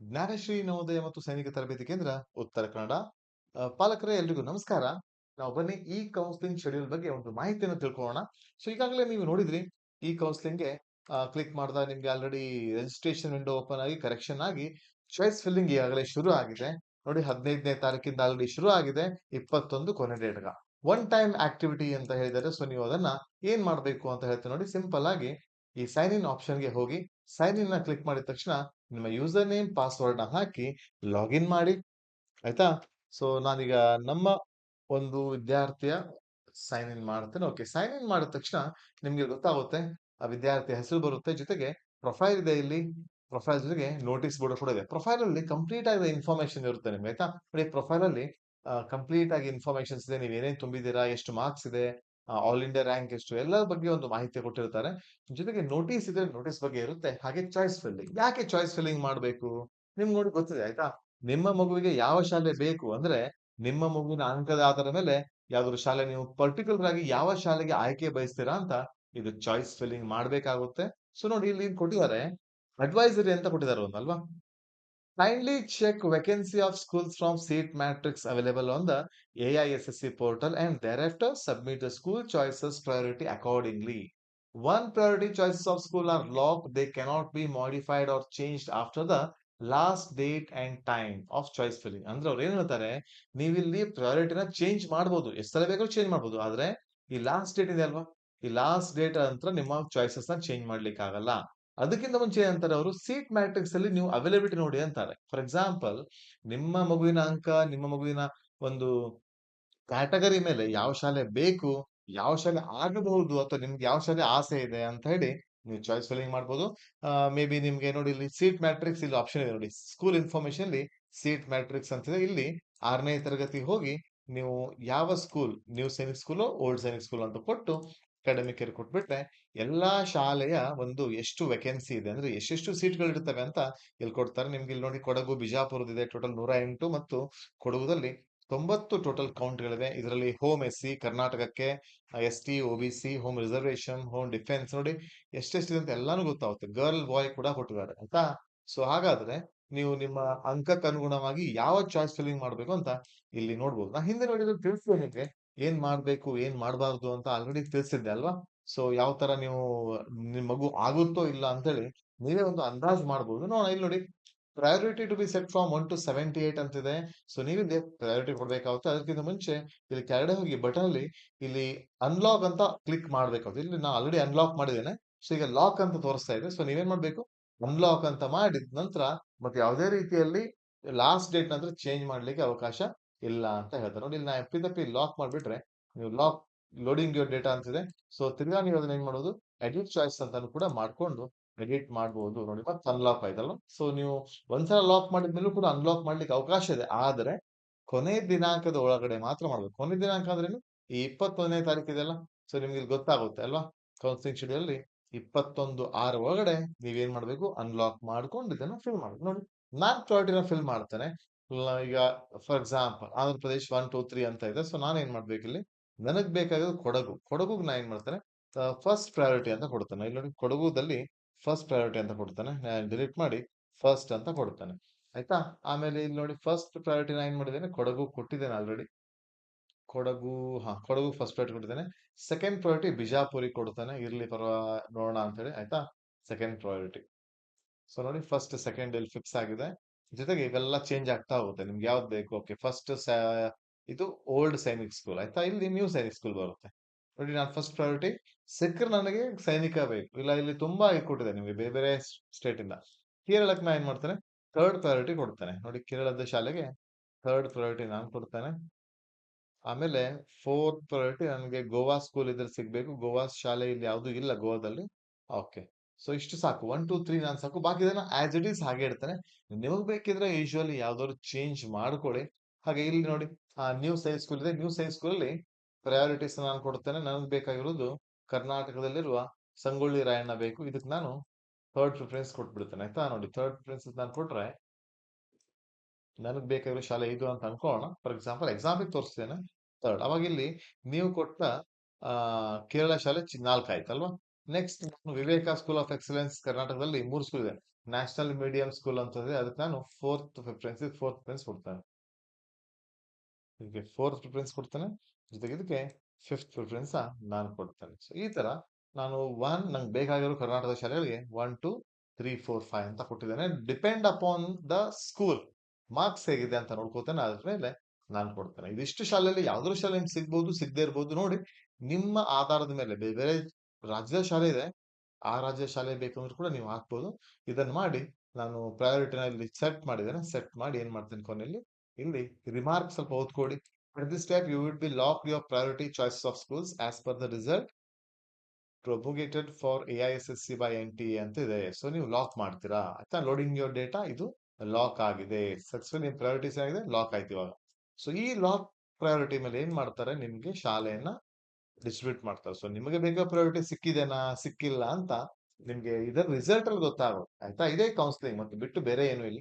ಜ್ಞಾನಶ್ರೀ ನವೋದಯ ಮತ್ತು ಸೈನಿಕ ತರಬೇತಿ ಕೇಂದ್ರ, ಉತ್ತರ ಕನ್ನಡ. ಪಾಲಕರೇ, ಎಲ್ರಿಗೂ ನಮಸ್ಕಾರ. ನಾವು ಬನ್ನಿ ಈ ಕೌನ್ಸಿಲಿಂಗ್ ಶೆಡ್ಯೂಲ್ ಬಗ್ಗೆ ಒಂದು ಮಾಹಿತಿಯನ್ನು ತಿಳ್ಕೊಳ್ಳೋಣ. ಸೊ ಈಗಾಗಲೇ ನೀವು ನೋಡಿದ್ರಿ, ಈ ಕೌನ್ಸಿಲಿಂಗ್ಗೆ ಕ್ಲಿಕ್ ಮಾಡಿದಾಗ ನಿಮ್ಗೆ ಆಲ್ರೆಡಿ ರಿಜಿಸ್ಟ್ರೇಷನ್ ವಿಂಡೋ ಓಪನ್ ಆಗಿ ಕರೆಕ್ಷನ್ ಆಗಿ ಚಾಯ್ಸ್ ಫಿಲ್ಲಿಂಗ್ ಈಗಾಗಲೇ ಶುರು ಆಗಿದೆ. ನೋಡಿ, ಹದಿನೈದನೇ ತಾರೀಕಿಂದ ಆಲ್ರೆಡಿ ಶುರು ಆಗಿದೆ, ಇಪ್ಪತ್ತೊಂದು ಕೊನೆ ಡೇಟ್ಗ. ಒನ್ ಟೈಮ್ ಆಕ್ಟಿವಿಟಿ ಅಂತ ಹೇಳಿದರೆ ಸೊ ನೀವು ಅದನ್ನ ಏನ್ ಮಾಡಬೇಕು ಅಂತ ಹೇಳ್ತೀನಿ ನೋಡಿ ಸಿಂಪಲ್ ಆಗಿ ಈ ಸೈನ್ ಇನ್ ಆಪ್ಷನ್ಗೆ ಹೋಗಿ ಸೈನ್ ಇನ್ನ ಕ್ಲಿಕ್ ಮಾಡಿದ ತಕ್ಷಣ ನಿಮ್ಮ ಯೂಸರ್ ನೇಮ್ ಪಾಸ್ವರ್ಡ್ನ ಹಾಕಿ ಲಾಗಿನ್ ಮಾಡಿ. ಆಯ್ತಾ? ಸೊ ನಾನೀಗ ನಮ್ಮ ಒಂದು ವಿದ್ಯಾರ್ಥಿಯ ಸೈನ್ ಇನ್ ಮಾಡ್ತೇನೆ. ಓಕೆ ಸೈನ್ ಇನ್ ಮಾಡಿದ ತಕ್ಷಣ ನಿಮ್ಗೆ ಗೊತ್ತಾಗುತ್ತೆ, ಆ ವಿದ್ಯಾರ್ಥಿ ಹೆಸರು ಬರುತ್ತೆ. ಜೊತೆಗೆ ಪ್ರೊಫೈಲ್ ಇದೆ ಇಲ್ಲಿ. ಪ್ರೊಫೈಲ್ ಜೊತೆಗೆ ನೋಟಿಸ್ ಬೋರ್ಡ್ ಕೂಡ ಇದೆ. ಪ್ರೊಫೈಲ್ ಅಲ್ಲಿ ಕಂಪ್ಲೀಟ್ ಆಗಿ ಇನ್ಫಾರ್ಮೇಶನ್ ಇರುತ್ತೆ ನಿಮ್ಗೆ, ಆಯ್ತಾ? ನೋಡಿ ಪ್ರೊಫೈಲ್ ಅಲ್ಲಿ ಕಂಪ್ಲೀಟ್ ಆಗಿ ಇನ್ಫಾರ್ಮೇಶನ್ಸ್ ಇದೆ. ನೀವು ಏನೇನು ತುಂಬಿದ್ದೀರಾ, ಎಷ್ಟು ಮಾರ್ಕ್ಸ್ ಇದೆ ಆಲ್ ಇಂಡಿಯಾ ರ್ಯಾಂಕ್ ಎಷ್ಟು, ಎಲ್ಲರ ಬಗ್ಗೆ ಒಂದು ಮಾಹಿತಿ ಕೊಟ್ಟಿರ್ತಾರೆ. ಜೊತೆಗೆ ನೋಟಿಸ್ ಇದ್ರೆ ನೋಟಿಸ್ ಬಗ್ಗೆ ಇರುತ್ತೆ, ಹಾಗೆ ಚಾಯ್ಸ್ ಫಿಲ್ಲಿಂಗ್ ಯಾಕೆ ಚಾಯ್ಸ್ ಫಿಲ್ಲಿಂಗ್ ಮಾಡಬೇಕು? ನಿಮ್ಗೆ ನೋಡಿ ಗೊತ್ತಿದೆ, ಆಯ್ತಾ? ನಿಮ್ಮ ಮಗುವಿಗೆ ಯಾವ ಶಾಲೆ ಬೇಕು ಅಂದ್ರೆ, ನಿಮ್ಮ ಮಗುವಿನ ಅಂಕದ ಆಧಾರದ ಮೇಲೆ ಯಾವ್ದಾದ್ರು ಶಾಲೆ ನೀವು ಪರ್ಟಿಕ್ಯುಲರ್ ಆಗಿ ಯಾವ ಶಾಲೆಗೆ ಆಯ್ಕೆ ಬಯಸ್ತೀರಾ ಅಂತ ಇದು ಚಾಯ್ಸ್ ಫಿಲ್ಲಿಂಗ್ ಮಾಡ್ಬೇಕಾಗುತ್ತೆ. ಸೊ ನೋಡಿ, ಇಲ್ಲಿ ಕೊಟ್ಟಿದ್ದಾರೆ ಅಡ್ವೈಸರಿ ಅಂತ ಕೊಟ್ಟಿದ್ದಾರೆ ಒಂದಲ್ವಾ? Kindly check vacancy of schools from seat matrix available on the AISSC portal and thereafter submit the school choices priority accordingly. One priority choices of school are locked. They cannot be modified or changed after the last date and time of choice filling ಅಂದ್ರೆ ಅವ್ರು ಏನ್ ಹೇಳ್ತಾರೆ ನೀವಿಲ್ಲಿ ಪ್ರಯಾರಿಟಿನ change ಮಾಡ್ಬೋದು ಎಷ್ಟು ಸಲ ಬೇಕಾದ್ರೂ change ಮಾಡ್ಬೋದು ಆದ್ರೆ ಈ ಲಾಸ್ಟ್ ಡೇಟ್ ಇದೆ ಅಲ್ವಾ ಈ ಲಾಸ್ಟ್ ಡೇಟ್ ನಂತರ ನಿಮ್ಮ ಚಾಯ್ಸಸ್ನ ಚೇಂಜ್ ಅದಕ್ಕಿಂತ ಮುಂಚೆ ಅಂತಾರೆ ಅವರು, ಸೀಟ್ ಮ್ಯಾಟ್ರಿಕ್ಸ್ ಅಲ್ಲಿ ನೀವು ಅವೈಲಬಿಲಿಟಿ ನೋಡಿ ಅಂತಾರೆ. ಫಾರ್ ಎಕ್ಸಾಂಪಲ್ ನಿಮ್ಮ ಮಗುವಿನ ಅಂಕ, ನಿಮ್ಮ ಮಗುವಿನ ಒಂದು ಕ್ಯಾಟಗರಿ ಮೇಲೆ ಯಾವ ಶಾಲೆ ಬೇಕು, ಯಾವ ಶಾಲೆ ಆಗಬಹುದು ಅಥವಾ ನಿಮ್ಗೆ ಯಾವ ಶಾಲೆ ಆಸೆ ಇದೆ ಅಂತ ಹೇಳಿ ನೀವು ಚಾಯ್ಸ್ ಫಿಲ್ಲಿಂಗ್ ಮಾಡ್ಬೋದು. ಮೇ ಬಿ ನಿಮ್ಗೆ ನೋಡಿ ಇಲ್ಲಿ ಸೀಟ್ ಮ್ಯಾಟ್ರಿಕ್ಸ್ ಇಲ್ಲಿ ಆಪ್ಷನ್ ಇದೆ ನೋಡಿ. ಸ್ಕೂಲ್ ಇನ್ಫಾರ್ಮೇಶನ್ ಅಲ್ಲಿ ಸೀಟ್ ಮ್ಯಾಟ್ರಿಕ್ಸ್ ಅಂತಿದೆ ಇಲ್ಲಿ ಆರನೇ ತರಗತಿ ಹೋಗಿ ನೀವು ಯಾವ school new Sainik school old Sainik school ಅಂತ ಕೊಟ್ಟು ಅಕಾಡೆಮಿಕ್ ಇಯರ್ ಕೊಟ್ಬಿಟ್ರೆ ಎಲ್ಲಾ ಶಾಲೆಯ ಒಂದು ಎಷ್ಟು ವೆಕೆನ್ಸಿ ಇದೆ ಅಂದ್ರೆ ಎಷ್ಟೆಷ್ಟು ಸೀಟ್ಗಳು ಇರ್ತವೆ ಅಂತ ಇಲ್ಲಿ ಕೊಡ್ತಾರೆ. ನಿಮ್ಗೆ ಇಲ್ಲಿ ನೋಡಿ ಕೊಡಗು, ಬಿಜಾಪುರದಿದೆ ಟೋಟಲ್ ನೂರ ಎಂಟು ಮತ್ತು ಕೊಡಗುದಲ್ಲಿ ತೊಂಬತ್ತು ಟೋಟಲ್ ಕೌಂಟ್ಗಳಿವೆ ಇದರಲ್ಲಿ ಹೋಮ್ ಎಸ್ ಸಿ ಕರ್ನಾಟಕಕ್ಕೆ S T O B C home reservation home defence ನೋಡಿ ಎಷ್ಟೆಷ್ಟಿದೆ ಅಂತ ಎಲ್ಲಾನು ಗೊತ್ತಾಗುತ್ತೆ. ಗರ್ಲ್ ಬಾಯ್ ಕೂಡ ಕೊಟ್ಟಿದ್ದಾರೆ ಆಯ್ತಾ? ಸೊ ಹಾಗಾದ್ರೆ ನೀವು ನಿಮ್ಮ ಅಂಕಕ್ಕೆ ಅನುಗುಣವಾಗಿ ಯಾವ ಚಾಯ್ಸ್ ಫಿಲ್ಲಿಂಗ್ ಮಾಡ್ಬೇಕು ಅಂತ ಇಲ್ಲಿ ನೋಡ್ಬೋದು. ನಾ ಹಿಂದೆ ನೋಡಿದ್ರೆ ತಿಳಿಸ್ಬೇಕು ನಿಮಗೆ. ಏನ್ ಮಾಡ್ಬೇಕು, ಏನ್ ಮಾಡಬಾರ್ದು ಅಂತ ಆಲ್ರೆಡಿ ತಿಳಿಸಿದ್ದೆ ಅಲ್ವಾ? ಸೊ ಯಾವ ತರ ನೀವು ನಿಮ್ ಮಗು ಆಗುತ್ತೋ ಇಲ್ಲ ಅಂತ ಹೇಳಿ ನೀವೇ ಒಂದು ಅಂದಾಜ್ ಮಾಡ್ಬೋದು. ನೋಡೋಣ ಇಲ್ಲಿ ನೋಡಿ priority to be set from one to seventy eight ಅಂತಿದೆ. ಸೊ ನೀವಿಲ್ಲಿ ಪ್ರಯಾರಿಟಿ ಕೊಡ್ಬೇಕಾಗುತ್ತೆ. ಅದಕ್ಕಿಂತ ಮುಂಚೆ ಇಲ್ಲಿ ಕೆಳಗಡೆ ಹೋಗಿ ಬಟನ್ ಅಲ್ಲಿ ಇಲ್ಲಿ ಅನ್ಲಾಕ್ ಅಂತ ಕ್ಲಿಕ್ ಮಾಡ್ಬೇಕಾಗುತ್ತೆ. ಇಲ್ಲಿ ನಾ ಆಲ್ರೆಡಿ ಅನ್ಲಾಕ್ ಮಾಡಿದ್ದೇನೆ. ಸೊ ಈಗ ಲಾಕ್ ಅಂತ ತೋರಿಸ್ತಾ ಇದೆ. ಸೊ ನೀವೇನ್ ಮಾಡ್ಬೇಕು? ಅನ್ಲಾಕ್ ಅಂತ ಮಾಡಿದ ನಂತರ ಮತ್ತೆ ಯಾವುದೇ ರೀತಿಯಲ್ಲಿ ಲಾಸ್ಟ್ ಡೇಟ್ ನಂತರ ಚೇಂಜ್ ಮಾಡ್ಲಿಕ್ಕೆ ಅವಕಾಶ ಇಲ್ಲ ಅಂತ ಹೇಳ್ತಾರೆ. ನೋಡಿ, ಇಲ್ಲಿ ನಾ ಎಪ್ಪಿ ತಪ್ಪಿ ಲಾಕ್ ಮಾಡಿಬಿಟ್ರೆ ನೀವು ಲಾಕ್ ಲೋಡಿಂಗ್ ಯೋರ್ ಡೇಟಾ ಅಂತಿದೆ. ಸೊ ತಿರ್ಗಾ ನೀವು ಅದನ್ನ ಏನ್ ಮಾಡೋದು? ಎಡಿಟ್ ಚಾಯ್ಸ್ ಅಂತಾನು ಕೂಡ ಮಾಡ್ಕೊಂಡು ಎಡಿಟ್ ಮಾಡಬಹುದು ನೋಡಿ, ಮತ್ತೆ ಅನ್ಲಾಕ್ ಆಯ್ತಲ್ಲ. ಸೊ ನೀವು ಒಂದ್ಸಲ ಲಾಕ್ ಮಾಡಿದ್ಮೇಲೂ ಕೂಡ ಅನ್ಲಾಕ್ ಮಾಡ್ಲಿಕ್ಕೆ ಅವಕಾಶ ಇದೆ. ಆದ್ರೆ ಕೊನೆ ದಿನಾಂಕದ ಒಳಗಡೆ ಮಾತ್ರ ಮಾಡಬೇಕು. ಕೊನೆ ದಿನಾಂಕ ಅಂದ್ರೇನು? ಈ ಇಪ್ಪತ್ತೊಂದನೇ ತಾರೀಕು ಇದೆಯಲ್ಲ? ಸೊ ನಿಮ್ಗೆ ಇಲ್ಲಿ ಗೊತ್ತಾಗುತ್ತೆ ಅಲ್ವಾ? ಕೌನ್ಸಿಲಿಂಗ್ ಶೆಡ್ಯೂಲ್ ಅಲ್ಲಿ ಇಪ್ಪತ್ತೊಂದು ಆರ ಒಳಗಡೆ ನೀವೇನ್ ಮಾಡ್ಬೇಕು? ಅನ್ಲಾಕ್ ಮಾಡ್ಕೊಂಡು ಇದನ್ನ ಫಿಲ್ ಮಾಡ್ಬೇಕು. ನೋಡಿ, ನಾನ್ ಪ್ರಾರಿಟಿನ ಫಿಲ್ ಮಾಡ್ತೇನೆ. ಈಗ for example Andhra Pradesh one two three ಅಂತ ಇದೆ. ಸೊ ನಾನು ಏನ್ ಮಾಡ್ಬೇಕು ಇಲ್ಲಿ? ನನಗ್ ಬೇಕಾಗಿರೋದು ಕೊಡಗು. ಕೊಡಗುಗ್ ನಾನು ಏನ್ ಮಾಡ್ತೇನೆ? ಫಸ್ಟ್ ಪ್ರಯಾರಿಟಿ ಅಂತ ಕೊಡ್ತೇನೆ. ಇಲ್ಲಿ ನೋಡಿ ಕೊಡಗುದಲ್ಲಿ ಫಸ್ಟ್ ಪ್ರಯಾರಿಟಿ ಅಂತ ಕೊಡ್ತಾನೆ. ಡಿಲೀಟ್ ಮಾಡಿ ಫಸ್ಟ್ ಅಂತ ಕೊಡ್ತಾನೆ. ಆಯ್ತಾ? ಆಮೇಲೆ ಇಲ್ಲಿ ನೋಡಿ ಫಸ್ಟ್ ಪ್ರಯಾರಿಟಿ ನಾನು ಏನ್ ಮಾಡಿದ್ದೇನೆ? ಕೊಡಗು ಕೊಟ್ಟಿದ್ದೇನೆ ಆಲ್ರೆಡಿ ಕೊಡಗು, ಹಾ, ಕೊಡಗು ಫಸ್ಟ್ ಪ್ರಯಾರಿಟಿ ಕೊಟ್ಟಿದ್ದೇನೆ. ಸೆಕೆಂಡ್ ಪ್ರಯಾರಿಟಿ ಬಿಜಾಪುರಿ ಕೊಡ್ತಾನೆ. ಇರ್ಲಿ ಪರವಾ, ನೋಡೋಣ ಅಂತ ಹೇಳಿ. ಆಯ್ತಾ? ಸೆಕೆಂಡ್ ಪ್ರಯಾರಿಟಿ ಸೊ ನೋಡಿ ಫಸ್ಟ್ ಸೆಕೆಂಡ್ ಇಲ್ಲಿ ಫಿಕ್ಸ್ ಆಗಿದೆ. ಜೊತೆಗೆ ಇವೆಲ್ಲ ಚೇಂಜ್ ಆಗ್ತಾ ಹೋಗುತ್ತೆ. ನಿಮ್ಗೆ ಯಾವ್ದು ಬೇಕು? ಓಕೆ ಫಸ್ಟ್ ಇದು ಓಲ್ಡ್ ಸೈನಿಕ್ ಸ್ಕೂಲ್ ಆಯ್ತಾ? ಇಲ್ಲಿ ನ್ಯೂ ಸೈನಿಕ್ ಸ್ಕೂಲ್ ಬರುತ್ತೆ. ನೋಡಿ, ನಾನು ಫಸ್ಟ್ ಪ್ರಯಾರಿಟಿ ಸಿಕ್ಕರೆ ನನಗೆ ಸೈನಿಕ ಬೇಕು. ಇಲ್ಲ, ಇಲ್ಲಿ ತುಂಬಾ ಕೊಟ್ಟಿದೆ ನಿಮಗೆ ಬೇರೆ ಬೇರೆ ಸ್ಟೇಟ್ ಇಂದ. ಕೇರಳಕ್ಕೆ ನಾ ಏನ್ ಮಾಡ್ತೇನೆ? ಥರ್ಡ್ ಪ್ರಯಾರಿಟಿ ಕೊಡ್ತೇನೆ. ನೋಡಿ, ಕೇರಳದ ಶಾಲೆಗೆ ಥರ್ಡ್ ಪ್ರಯಾರಿಟಿ ನಾನು ಕೊಡ್ತೇನೆ. ಆಮೇಲೆ ಫೋರ್ತ್ ಪ್ರಯಾರಿಟಿ ನನಗೆ ಗೋವಾ ಸ್ಕೂಲ್ ಇದ್ರೆ ಸಿಗ್ಬೇಕು. ಗೋವಾ ಶಾಲೆ ಇಲ್ಲಿ ಯಾವುದು ಇಲ್ಲ ಗೋವಾದಲ್ಲಿ. ಓಕೆ ಸೊ ಇಷ್ಟು ಸಾಕು. ಒನ್ ಟೂ ತ್ರೀ ನಾನು ಸಾಕು. ಬಾಕಿ ಇದನ್ನ ಆಸ್ ಇಟ್ ಈಸ್ ಹಾಗೆ ಇಡ್ತಾನೆ. ನಿಮಗೆ ಬೇಕಿದ್ರೆ ಯೂಶುವಲಿ ಯಾವ್ದಾದ್ರು ಚೇಂಜ್ ಮಾಡ್ಕೊಳ್ಳಿ. ಹಾಗೆ ಇಲ್ಲಿ ನೋಡಿ ನ್ಯೂ ಸೈನ್ಸ್ ಸ್ಕೂಲ್ ಇದೆ. ನ್ಯೂ ಸೈನ್ಸ್ ಸ್ಕೂಲ್ ಅಲ್ಲಿ ಪ್ರಯಾರಿಟೀಸ್ ನಾನು ಕೊಡ್ತೇನೆ. ನನಗೆ ಬೇಕಾಗಿರೋದು ಕರ್ನಾಟಕದಲ್ಲಿರುವ ಸಂಗೊಳ್ಳಿ ರಾಯಣ್ಣ ಬೇಕು. ಇದಕ್ಕೆ ನಾನು ಥರ್ಡ್ ಪ್ರಿಫರೆನ್ಸ್ ಕೊಟ್ಬಿಡ್ತೇನೆ. ಆಯ್ತಾ? ನೋಡಿ ಥರ್ಡ್ ಪ್ರಿಫರೆನ್ಸ್ ನಾನು ಕೊಟ್ರೆ ನನಗೆ ಬೇಕಾಗಿರೋ ಶಾಲೆ ಇದು ಅಂತ ಅನ್ಕೋಣ ಫಾರ್ ಎಕ್ಸಾಂಪಲ್ ಎಕ್ಸಾಂಪಲ್ ತೋರಿಸ್ತೇನೆ. ಥರ್ಡ್ ಅವಾಗ ಇಲ್ಲಿ ನೀವು ಕೊಟ್ಟ ಕೇರಳ ಶಾಲೆ ನಾಲ್ಕು ಆಯ್ತಲ್ವಾ? ನೆಕ್ಸ್ಟ್ ನಾನು ವಿವೇಕ ಸ್ಕೂಲ್ ಆಫ್ ಎಕ್ಸಲೆನ್ಸ್ ಕರ್ನಾಟಕದಲ್ಲಿ ಮೂರು ಸ್ಕೂಲ್ ಇದೆ. ನ್ಯಾಷನಲ್ ಮೀಡಿಯಂ ಸ್ಕೂಲ್ ಅಂತಂದ್ರೆ ಅದಕ್ಕೆ ನಾನು ಫೋರ್ತ್ ಪ್ರಿಫರೆನ್ಸ್ ಫೋರ್ತ್ ಪ್ರಿಫರೆನ್ಸ್ ಕೊಡ್ತೇನೆ. ಇದಕ್ಕೆ ಫೋರ್ತ್ ಪ್ರಿಫರೆನ್ಸ್ ಕೊಡ್ತೇನೆ. ಜೊತೆಗೆ ಇದಕ್ಕೆ ಫಿಫ್ತ್ ಪ್ರಿಫರೆನ್ಸ್ ನಾನು ಕೊಡ್ತೇನೆ. ಸೊ ಈ ತರ ನಾನು ಒನ್ ನಂಗೆ ಬೇಕಾಗಿರೋ ಕರ್ನಾಟಕ ಶಾಲೆಗಳಿಗೆ one two three four five ಅಂತ ಕೊಟ್ಟಿದ್ದೇನೆ. Depend upon the school marks ಹೇಗಿದೆ ಅಂತ ನೋಡ್ಕೋತೇನೆ. ಅದ್ರ ಮೇಲೆ ನಾನು ಕೊಡ್ತೇನೆ. ಇದಿಷ್ಟು ಶಾಲೆಯಲ್ಲಿ ಯಾವ್ದಾದ್ರು ಶಾಲೆ ನಿಮ್ಗೆ ಸಿಗ್ಬೋದು, ಸಿಗದೆ ಇರ್ಬೋದು. ನೋಡಿ, ನಿಮ್ಮ ಆಧಾರದ ಮೇಲೆ ಬೇರೆ ಬೇರೆ ರಾಜ್ಯದ ಶಾಲೆ ಇದೆ. ಆ ರಾಜ್ಯ ಶಾಲೆ ಬೇಕಂದ್ರೂ ಕೂಡ ನೀವು ಹಾಕ್ಬೋದು. ಇದನ್ನ ಮಾಡಿ ನಾನು ಪ್ರಯಾರಿಟಿನಲ್ಲಿ ಸೆಟ್ ಮಾಡಿದ್ದೇನೆ. ಸೆಟ್ ಮಾಡಿ ಏನ್ ಮಾಡ್ತೇನೆ ಕೊನೆಯಲ್ಲಿ, ಇಲ್ಲಿ ರಿಮಾರ್ಕ್ ಸ್ವಲ್ಪ ಓದ್ಕೊಡಿ at this type you will be lock your priority choices of schools as per the result propagated for A I S S C by N T ಅಂತ ಇದೆ. ಸೊ ನೀವು ಲಾಕ್ ಮಾಡ್ತೀರಾ? ಆಯ್ತಾ? ಲೋಡಿಂಗ್ ಯುವರ್ ಡೇಟಾ ಇದು lock ಆಗಿದೆ. Successful ನಿಮ್ priorities ಆಗಿದೆ lock ಆಯ್ತು ಇವಾಗ. ಸೊ ಈ ಲಾಕ್ ಪ್ರಯಾರಿಟಿ ಮೇಲೆ ಏನ್ ಮಾಡ್ತಾರೆ? ನಿಮ್ಗೆ ಶಾಲೆಯನ್ನ ಡಿಸ್ಟ್ರಿಬ್ಯೂಟ್ ಮಾಡ್ತಾರೆ. ಸೊ ನಿಮಗೆ ಬೇಗ ಪ್ರಯಾರಿಟಿ ಸಿಕ್ಕಿದೆನಾ, ಸಿಕ್ಕಿಲ್ಲ ಅಂತ ನಿಮ್ಗೆ ಇದರ ರಿಸಲ್ಟ್ ಅಲ್ಲಿ ಗೊತ್ತಾಗುತ್ತೆ, ಆಯ್ತಾ? ಇದೇ ಕೌನ್ಸಿಲಿಂಗ್ ಮತ್ತೆ ಬಿಟ್ಟು ಬೇರೆ ಏನು ಇಲ್ಲ.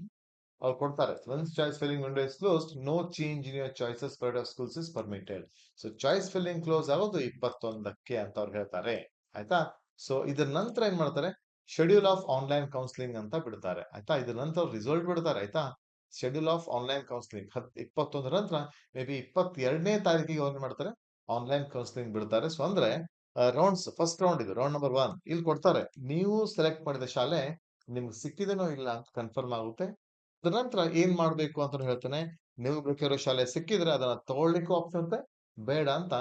ಅವ್ರು ಕೊಡ್ತಾರೆ. Once choice filling window is closed no change in your choices ಪರ್ಡ್ of schools is permitted so choice filling close ಆಗೋದು ಇಪ್ಪತ್ತೊಂದಕ್ಕೆ ಅಂತ ಅವ್ರು ಹೇಳ್ತಾರೆ, ಆಯ್ತಾ? ಸೊ ಇದ್ರ ನಂತರ ಏನ್ ಮಾಡ್ತಾರೆ? ಶೆಡ್ಯೂಲ್ ಆಫ್ ಆನ್ಲೈನ್ ಕೌನ್ಸಿಲಿಂಗ್ ಅಂತ ಬಿಡ್ತಾರೆ, ಆಯ್ತಾ? ಇದ್ರ ನಂತರ ರಿಸಲ್ಟ್ ಬಿಡ್ತಾರೆ, ಆಯ್ತಾ? ಶೆಡ್ಯೂಲ್ ಆಫ್ ಆನ್ಲೈನ್ ಕೌನ್ಸಿಲಿಂಗ್ ಹತ್, ಇಪ್ಪತ್ತೊಂದರ ನಂತರ ಮೇ ಬಿ ಇಪ್ಪತ್ತೆರಡನೇ ತಾರೀಕಿಗೆ ಅವ್ರು ಮಾಡ್ತಾರೆ? ಆನ್ಲೈನ್ ಕೌನ್ಸಿಲಿಂಗ್ ಬಿಡ್ತಾರೆ. ಸೊ ಅಂದ್ರೆ ರೌಂಡ್ಸ್ ಫಸ್ಟ್ ರೌಂಡ್ ಇದು ರೌಂಡ್ ನಂಬರ್ ಒನ್ ಇಲ್ಲಿ ಕೊಡ್ತಾರೆ, ನೀವು ಸೆಲೆಕ್ಟ್ ಮಾಡಿದ ಶಾಲೆ ನಿಮ್ಗೆ ಸಿಕ್ಕಿದೇನೋ ಇಲ್ಲ ಅಂತ ಕನ್ಫರ್ಮ್ ಆಗುತ್ತೆ. ತದನಂತರ ನಂತರ ಏನ್ ಮಾಡ್ಬೇಕು ಅಂತ ಹೇಳ್ತಾನೆ, ನೀವು ಬೇಕಿರೋ ಶಾಲೆ ಸಿಕ್ಕಿದ್ರೆ ಅದನ್ನ ತಗೊಳ್ಲಿಕ್ಕೂ ಇರುತ್ತೆ ಬೇಡ ಅಂತ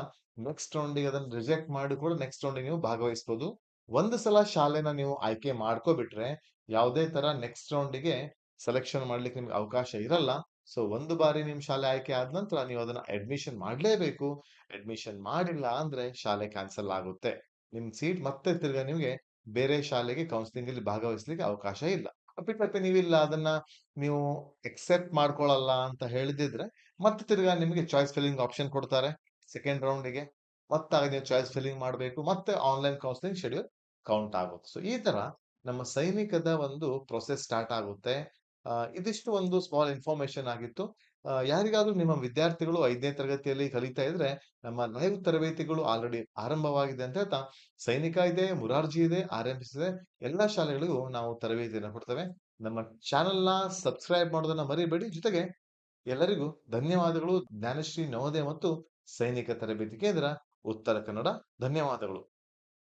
ನೆಕ್ಸ್ಟ್ ರೌಂಡಿಗೆ ಅದನ್ನ ರಿಜೆಕ್ಟ್ ಮಾಡಿ ಕೂಡ ನೆಕ್ಸ್ಟ್ ರೌಂಡಿಗೆ ನೀವು ಭಾಗವಹಿಸಬಹುದು ಒಂದು ಸಲ ಶಾಲೆನ ನೀವು ಆಯ್ಕೆ ಮಾಡ್ಕೋಬಿಟ್ರೆ, ಯಾವುದೇ ತರ ನೆಕ್ಸ್ಟ್ ರೌಂಡಿಗೆ ಸೆಲೆಕ್ಷನ್ ಮಾಡ್ಲಿಕ್ಕೆ ನಿಮ್ಗೆ ಅವಕಾಶ ಇರಲ್ಲ. ಸೊ ಒಂದು ಬಾರಿ ನಿಮ್ ಶಾಲೆ ಆಯ್ಕೆ ಆದ ನಂತರ ನೀವು ಅದನ್ನ ಅಡ್ಮಿಷನ್ ಮಾಡಲೇಬೇಕು. ಅಡ್ಮಿಷನ್ ಮಾಡಿಲ್ಲ ಅಂದ್ರೆ ಶಾಲೆ ಕ್ಯಾನ್ಸಲ್ ಆಗುತ್ತೆ. ನಿಮ್ ಸೀಟ್ ಮತ್ತೆ ತಿರ್ಗಾ ನಿಮ್ಗೆ ಬೇರೆ ಶಾಲೆಗೆ ಕೌನ್ಸಿಲಿಂಗ್ ಅಲ್ಲಿ ಭಾಗವಹಿಸ್ಲಿಕ್ಕೆ ಅವಕಾಶ ಇಲ್ಲ. ಅಪ್ಪಿತಪ್ಪಿ ನೀವಿಲ್ಲ, ಅದನ್ನ ನೀವು ಎಕ್ಸೆಪ್ಟ್ ಮಾಡ್ಕೊಳ್ಳಲ್ಲ ಅಂತ ಹೇಳಿದ್ರೆ ಮತ್ತೆ ತಿರ್ಗಾ ನಿಮಗೆ ಚಾಯ್ಸ್ ಫಿಲ್ಲಿಂಗ್ ಆಪ್ಷನ್ ಕೊಡ್ತಾರೆ ಸೆಕೆಂಡ್ ರೌಂಡಿಗೆ ಮತ್ತಾಗ ನೀವು ಚಾಯ್ಸ್ ಫಿಲ್ಲಿಂಗ್ ಮಾಡಬೇಕು, ಮತ್ತೆ ಆನ್ಲೈನ್ ಕೌನ್ಸಿಲಿಂಗ್ ಶೆಡ್ಯೂಲ್ ಕೌಂಟ್ ಆಗುತ್ತೆ. ಸೊ ಈ ತರ ನಮ್ಮ ಸೈನಿಕದ ಒಂದು ಪ್ರೊಸೆಸ್ ಸ್ಟಾರ್ಟ್ ಆಗುತ್ತೆ. ಇದಿಷ್ಟು ಒಂದು ಸ್ಮಾಲ್ ಇನ್ಫಾರ್ಮೇಶನ್ ಆಗಿತ್ತು. ಯಾರಿಗಾದ್ರೂ ನಿಮ್ಮ ವಿದ್ಯಾರ್ಥಿಗಳು ಐದನೇ ತರಗತಿಯಲ್ಲಿ ಕಲಿತಾ ಇದ್ರೆ ನಮ್ಮ ಲೈವ್ ತರಬೇತಿಗಳು ಆಲ್ರೆಡಿ ಆರಂಭವಾಗಿದೆ ಅಂತ ಹೇಳ್ತಾ, ಸೈನಿಕ ಇದೆ, ಮುರಾರ್ಜಿ ಇದೆ ಆರ್ ಎಂ ಎಲ್ಲಾ ಶಾಲೆಗಳಿಗೂ ನಾವು ತರಬೇತಿಯನ್ನು ಕೊಡ್ತೇವೆ. ನಮ್ಮ ಚಾನೆಲ್ನ ಸಬ್ಸ್ಕ್ರೈಬ್ ಮಾಡೋದನ್ನ ಮರಿಬೇಡಿ. ಜೊತೆಗೆ ಎಲ್ಲರಿಗೂ ಧನ್ಯವಾದಗಳು. ಜ್ಞಾನಶ್ರೀ ನವೋದಯ ಮತ್ತು ಸೈನಿಕ ತರಬೇತಿ ಕೇಂದ್ರ, ಉತ್ತರ ಕನ್ನಡ. ಧನ್ಯವಾದಗಳು.